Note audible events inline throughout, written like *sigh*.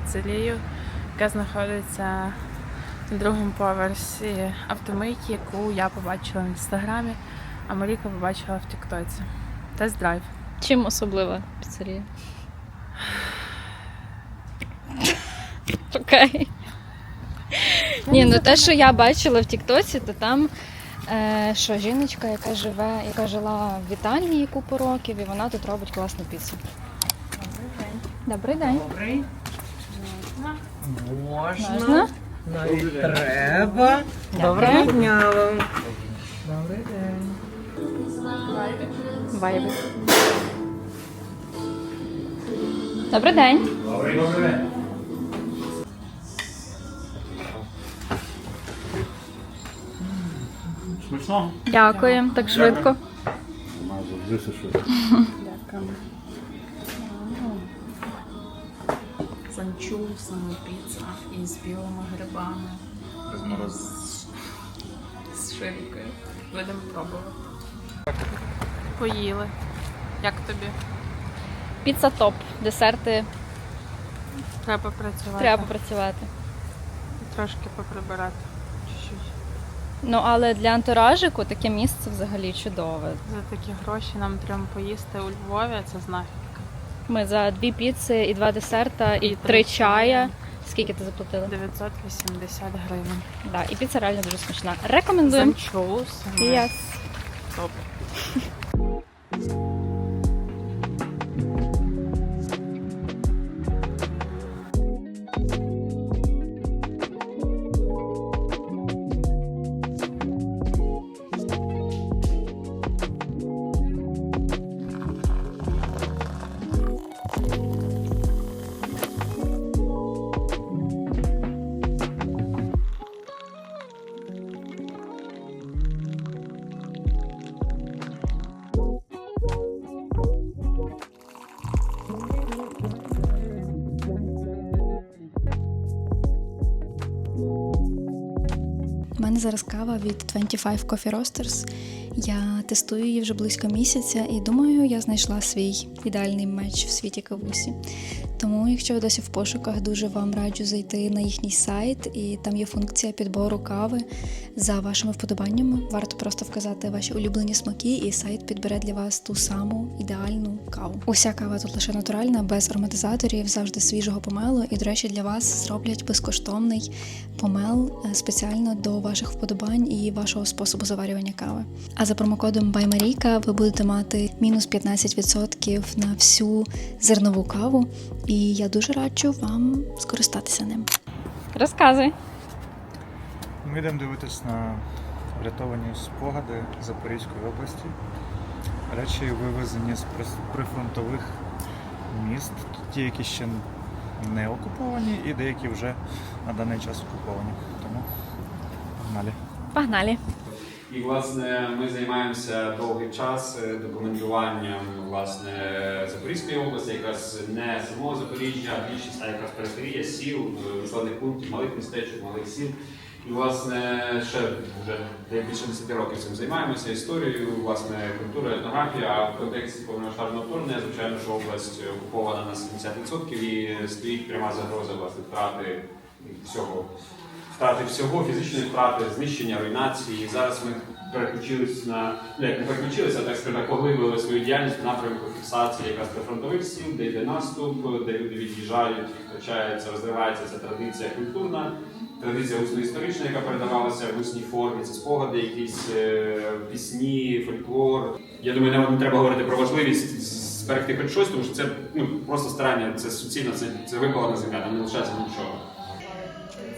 Піцерію, яка знаходиться на другому поверсі автомийки, яку я побачила в інстаграмі, а Маріка побачила в Тіктоці. Тест-драйв. Чим особлива піцерія? Окей. Ні, ну те, що я бачила в Тіктоці, то там е, що жіночка, яка живе, яка жила в Італії купу років, і вона тут робить класну піцу. Добрий день. Добрий. Можна. Можна? Навіть треба. Доброго дня вам. Добрий день. Вайби. Добрий день. Смачного. Дякую, так швидко. Завжди *laughs* З анчоусами піца і з білими грибами. З шинкою. Будемо пробувати. Поїли. Як тобі? Піца топ. Десерти Треба працювати. треба працювати. Трошки поприбирати. Чуть-чуть. Ну але для антуражику таке місце взагалі чудове. За такі гроші нам треба поїсти у Львові, це знахідка. Ми за дві піци і два десерта, і, І три чая. Скільки ти заплатила? 980 гривень. Да, і піца реально дуже смачна. Рекомендуємо. Yes. Топ. У мене зараз кава від 25 Coffee Roasters. Я тестую її вже близько місяця і думаю, я знайшла свій ідеальний меч в світі кавусі. Тому, якщо ви досі в пошуках, дуже вам раджу зайти на їхній сайт, і там є функція підбору кави за вашими вподобаннями. Варто просто вказати ваші улюблені смаки, і сайт підбере для вас ту саму ідеальну каву. Уся кава тут лише натуральна, без ароматизаторів, завжди свіжого помелу. І, до речі, для вас зроблять безкоштовний помел е, спеціально до ваших вподобань і вашого способу заварювання кави. А за промокодом BuyMarika ви будете мати мінус 15% на всю зернову каву, і я дуже раджу вам скористатися ним. Розказуй. Ми йдемо дивитись на врятовані спогади Запорізької області. Речі вивезені з прифронтових міст, ті, які ще не окуповані, і деякі вже на даний час окуповані. Тому погнали. Погнали. І власне ми займаємося довгий час е, документуванням власне Запорізької області, якраз не самого Запоріжжя, а більшість, а якраз периферія сіл, е, населених пунктів, малих містечок, малих сіл. І власне ще вже більше 10 років цим займаємося історією, власне, культура, етнографія. А в контексті повномасштабного вторгнення, звичайно, що область окупована на 70% і стоїть пряма загроза власне втрати всього втрати всього, фізичної втрати, знищення, руйнації. І зараз ми переключились на ну, не переключилися, так сказати, поглибили свою діяльність в напрямку фіксації якраз прифронтових сіл, де йде наступ, де люди від'їжджають, втрачається, розвивається ця традиція культурна. Традиція усно-історична, яка передавалася в усній формі, це спогади, якісь е, пісні, фольклор. Я думаю, нам не треба говорити про важливість зберегти хоч щось, тому що це ну, просто старання, це суцільно, це, це випалена земля, там не лишається нічого.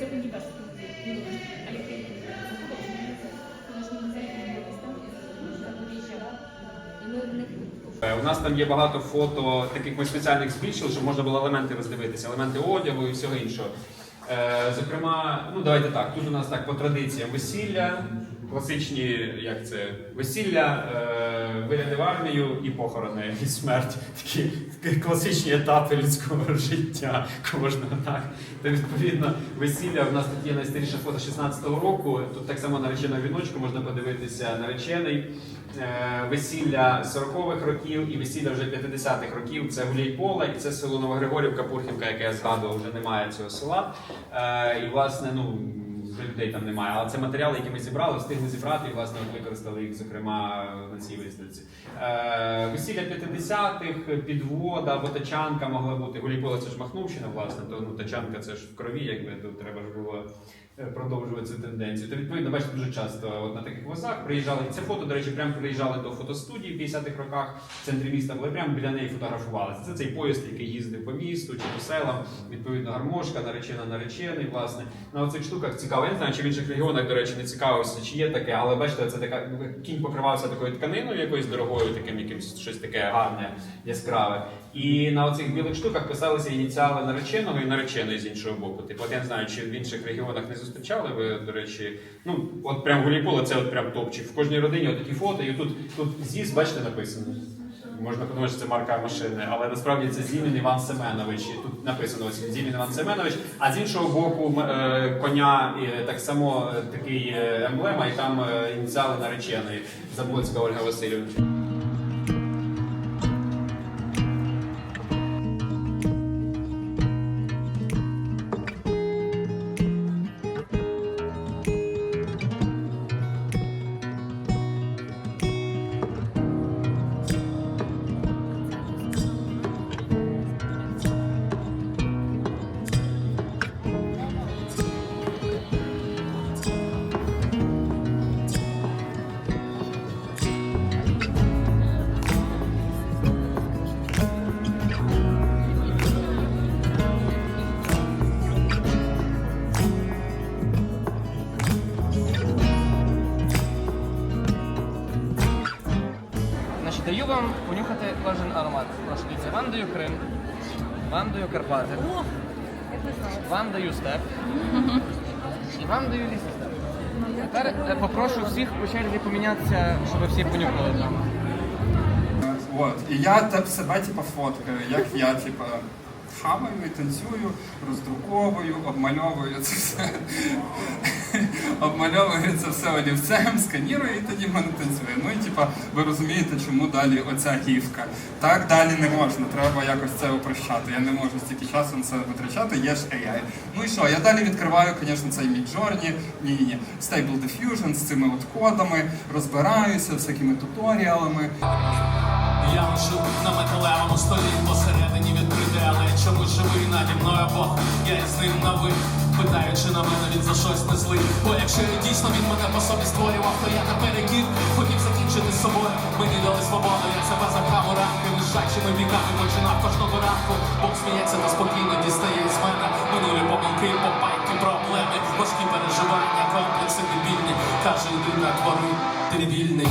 Е, У нас там є багато фото, таких ми спеціальних збільшили, щоб можна було елементи роздивитися, елементи одягу і всього іншого. Е, Зокрема, ну давайте так, тут у нас так по традиціям весілля, класичні, як це, весілля, е, вигляди в армію і похорони і смерть. Такі, такі класичні етапи людського життя кожного так. То відповідно весілля. В нас тут є найстаріше фото 16-го року. Тут так само наречена віночку можна подивитися наречений. Е, Весілля 40-х років і весілля вже 50-х років. Це Гуляйпола і це село Новогригорівка, Пурхівка, яке я згадував, вже немає цього села. Е, І власне, ну вже людей там немає. Але це матеріали, які ми зібрали, встигли зібрати і власне використали їх, зокрема, на цій виставці. Е, Весілля 50-х, підвода або тачанка могла бути. Гуляйпола це ж Махновщина, власне, то ну, тачанка це ж в крові, якби тут треба ж було продовжувати цю тенденцію. То відповідно, бачите, дуже часто от на таких возах приїжджали. Це фото, до речі, прямо приїжджали до фотостудії в 50-х роках в центрі міста, були прямо біля неї фотографувалися. Це цей поїзд, який їздив по місту чи по селам. Відповідно, гармошка, наречена, наречений. Власне, на оцих штуках цікаво. Я не знаю, чи в інших регіонах, до речі, не цікавився, чи є таке, але бачите, це така кінь покривався такою тканиною, якоюсь дорогою, таким якимось щось таке гарне, яскраве. І на оцих білих штуках писалися ініціали нареченого і нареченої з іншого боку. Типу, от я не знаю, чи в інших регіонах не зустрічали ви, до речі. Ну, от прям Гуліпола, це от прям топчик. В кожній родині такі фото, і тут, тут ЗІС, бачите, написано. Можна подумати, що це марка машини, але насправді це Зімін Іван Семенович. І тут написано ось Зімін Іван Семенович. А з іншого боку, е, коня е, так само е, такий емблема, і там ініціали нареченої Заблоцька Ольга Васильівна. Вам даю Карпати, вам даю степ і вам даю лісі степ. Тепер е, попрошу всіх по черзі помінятися, щоб всі понюхали там. От. І я так себе типу, фоткаю, як я типу, хамаю, і танцюю, роздруковую, обмальовую це все. Обмальовую це все олівцем, сканірую і тоді танцює. Ну і типа, ви розумієте, чому далі оця гівка. Так далі не можна, треба якось це упрощати. Я не можу стільки часу на це витрачати, є ж AI. Ну і що, я далі відкриваю, звісно, цей Midjourney, ні, ні, ні, Stable Diffusion з цими от кодами, розбираюся всякими туторіалами. Я лежу на металевому столі посередині відкритий, але чомусь живий наді мною Бог. Я із ним на ви, питаючи на мене, він за щось не злий. Бо якщо дійсно він мене по собі створював, то я наперекір хотів закінчити з собою. Мені дали свободу, я себе запхав у рамки, лежачими віками починав кожного ранку. Бог сміється та спокійно дістає із мене. Минулі помилки, попайки, проблеми, важкі переживання, комплекси дебільні. Каже, йди на твори, ти вільний.